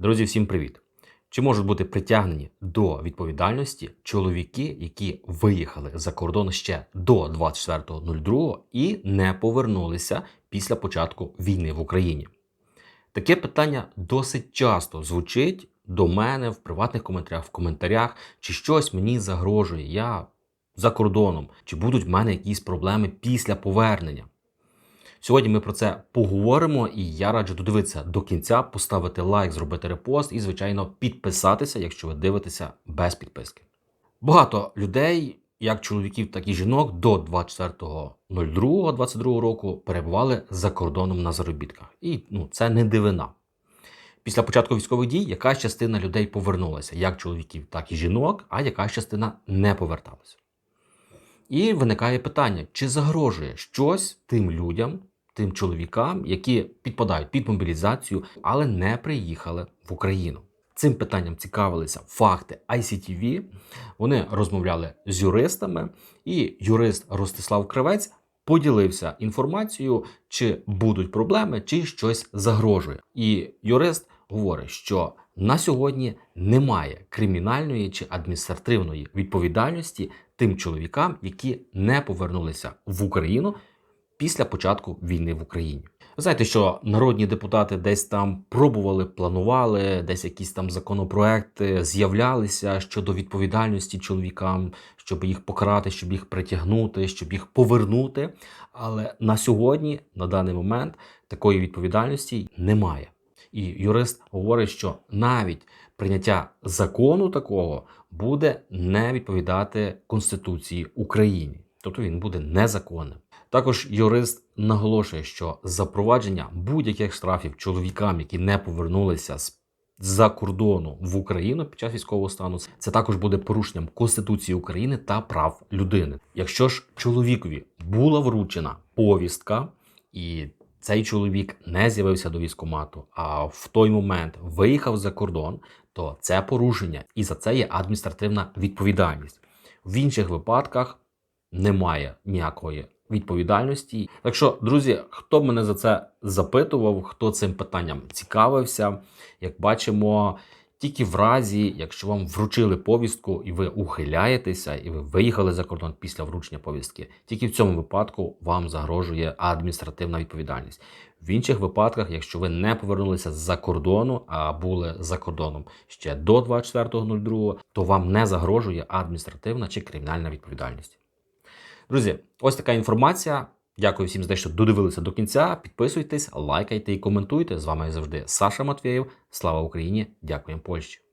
Друзі, всім привіт! Чи можуть бути притягнені до відповідальності чоловіки, які виїхали за кордон ще до 24.02 і не повернулися після початку війни в Україні? Таке питання досить часто звучить до мене в приватних коментарях, в коментарях, чи щось мені загрожує, я за кордоном, чи будуть в мене якісь проблеми після повернення. Сьогодні ми про це поговоримо, і я раджу додивитися до кінця, поставити лайк, зробити репост і, звичайно, підписатися, якщо ви дивитеся без підписки. Багато людей, як чоловіків, так і жінок, до 24.02.22 року перебували за кордоном на заробітках. І ну, це не дивина. Після початку військових дій якась частина людей повернулася, як чоловіків, так і жінок, а якась частина не поверталася. І виникає питання: чи загрожує щось тим людям, тим чоловікам, які підпадають під мобілізацію, але не приїхали в Україну? Цим питанням цікавилися факти ICTV. Вони розмовляли з юристами, і юрист Ростислав Кривець поділився інформацією, чи будуть проблеми, чи щось загрожує. І юрист говорить, що на сьогодні немає кримінальної чи адміністративної відповідальності тим чоловікам, які не повернулися в Україну після початку війни в Україні. Ви знаєте, що народні депутати десь там пробували, планували, десь якісь там законопроекти з'являлися щодо відповідальності чоловікам, щоб їх покарати, щоб їх притягнути, щоб їх повернути. Але на сьогодні, на даний момент, такої відповідальності немає. І юрист говорить, що навіть прийняття закону такого буде не відповідати Конституції України, тобто він буде незаконним. Також юрист наголошує, що запровадження будь-яких штрафів чоловікам, які не повернулися з за кордону в Україну під час військового стану, це також буде порушенням Конституції України та прав людини. Якщо ж чоловікові була вручена повістка і цей чоловік не з'явився до військкомату, а в той момент виїхав за кордон, то це порушення, і за це є адміністративна відповідальність. В інших випадках немає ніякої відповідальності. Так що, друзі, хто мене за це запитував, хто цим питанням цікавився, як бачимо. Тільки в разі, якщо вам вручили повістку і ви ухиляєтеся, і ви виїхали за кордон після вручення повістки, тільки в цьому випадку вам загрожує адміністративна відповідальність. В інших випадках, якщо ви не повернулися з-за кордону, а були за кордоном ще до 24.02, то вам не загрожує адміністративна чи кримінальна відповідальність. Друзі, ось така інформація. Дякую всім за те, що додивилися до кінця. Підписуйтесь, лайкайте і коментуйте. З вами завжди Саша Матвєєв. Слава Україні! Дякуємо Польщі!